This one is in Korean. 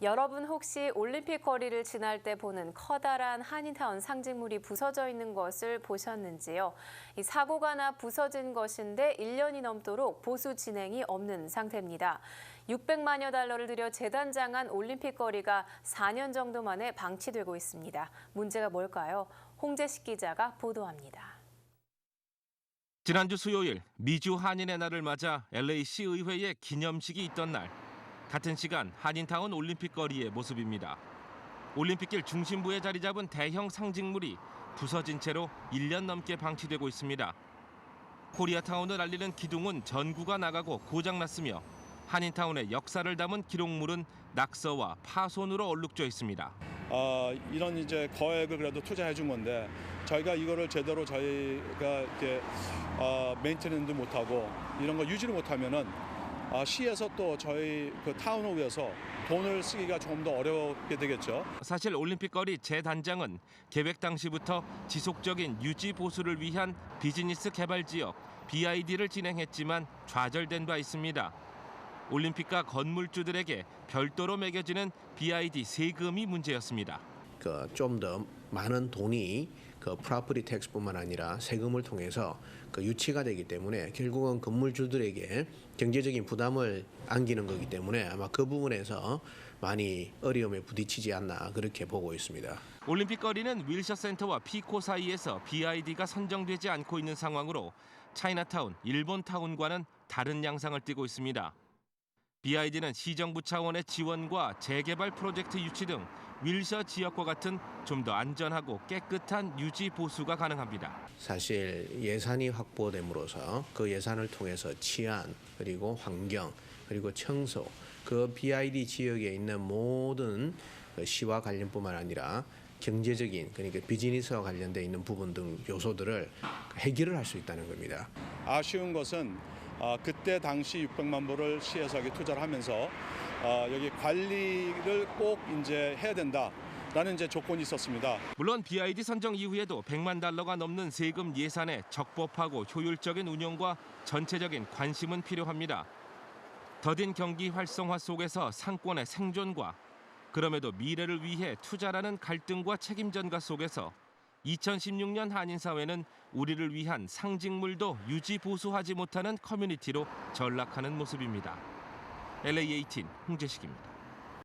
여러분 혹시 올림픽 거리를 지날 때 보는 커다란 한인타운 상징물이 부서져 있는 것을 보셨는지요? 이 사고가 나 부서진 것인데 1년이 넘도록 보수 진행이 없는 상태입니다. 600만여 달러를 들여 재단장한 올림픽 거리가 4년 정도 만에 방치되고 있습니다. 문제가 뭘까요? 홍재식 기자가 보도합니다. 지난주 수요일 미주 한인의 날을 맞아 LA시 의회에 기념식이 있던 날 같은 시간 한인타운 올림픽 거리의 모습입니다. 올림픽길 중심부에 자리 잡은 대형 상징물이 부서진 채로 1년 넘게 방치되고 있습니다. 코리아타운을 알리는 기둥은 전구가 나가고 고장났으며 한인타운의 역사를 담은 기록물은 낙서와 파손으로 얼룩져 있습니다. 어, 이런 이제 거액을 그래도 투자해 준 건데 저희가 이거를 제대로 저희가 이렇게 어, 메인테넌도 못하고 이런 거 유지를 못하면은 아, 시에서 또 저희 그 타운홀에서 돈을 쓰기가 조금 더 어렵게 되겠죠. 사실 올림픽 거리 재단장은 계획 당시부터 지속적인 유지 보수를 위한 비즈니스 개발 지역 BID를 진행했지만 좌절된 바 있습니다. 올림픽과 건물주들에게 별도로 매겨지는 BID 세금이 문제였습니다. 그 좀 더 많은 돈이 그 프로퍼티 텍스뿐만 아니라 세금을 통해서 그 유치가 되기 때문에 결국은 건물주들에게 경제적인 부담을 안기는 거기 때문에 아마 그 부분에서 많이 어려움에 부딪히지 않나 그렇게 보고 있습니다. 올림픽 거리는 윌셔 센터와 피코 사이에서 BID가 선정되지 않고 있는 상황으로 차이나타운, 일본 타운과는 다른 양상을 띠고 있습니다. BID는 시정부 차원의 지원과 재개발 프로젝트 유치 등 윌셔 지역과 같은 좀 더 안전하고 깨끗한 유지 보수가 가능합니다. 사실 예산이 확보됨으로써 그 예산을 통해서 치안 그리고 환경 그리고 청소 그 BID 지역에 있는 모든 그 시와 관련뿐만 아니라 경제적인 그러니까 비즈니스와 관련돼 있는 부분 등 요소들을 해결을 할 수 있다는 겁니다. 아쉬운 것은 아, 그때 당시 600만 불을 시에서 투자를 하면서 아, 여기 관리를 꼭 이제 해야 된다 라는 이제 조건이 있었습니다. 물론 BID 선정 이후에도 100만 달러가 넘는 세금 예산에 적법하고 효율적인 운영과 전체적인 관심은 필요합니다. 더딘 경기 활성화 속에서 상권의 생존과 그럼에도 미래를 위해 투자라는 갈등과 책임 전가 속에서 2016년 한인 사회는 우리를 위한 상징물도 유지 보수하지 못하는 커뮤니티로 전락하는 모습입니다. LA18 홍재식입니다.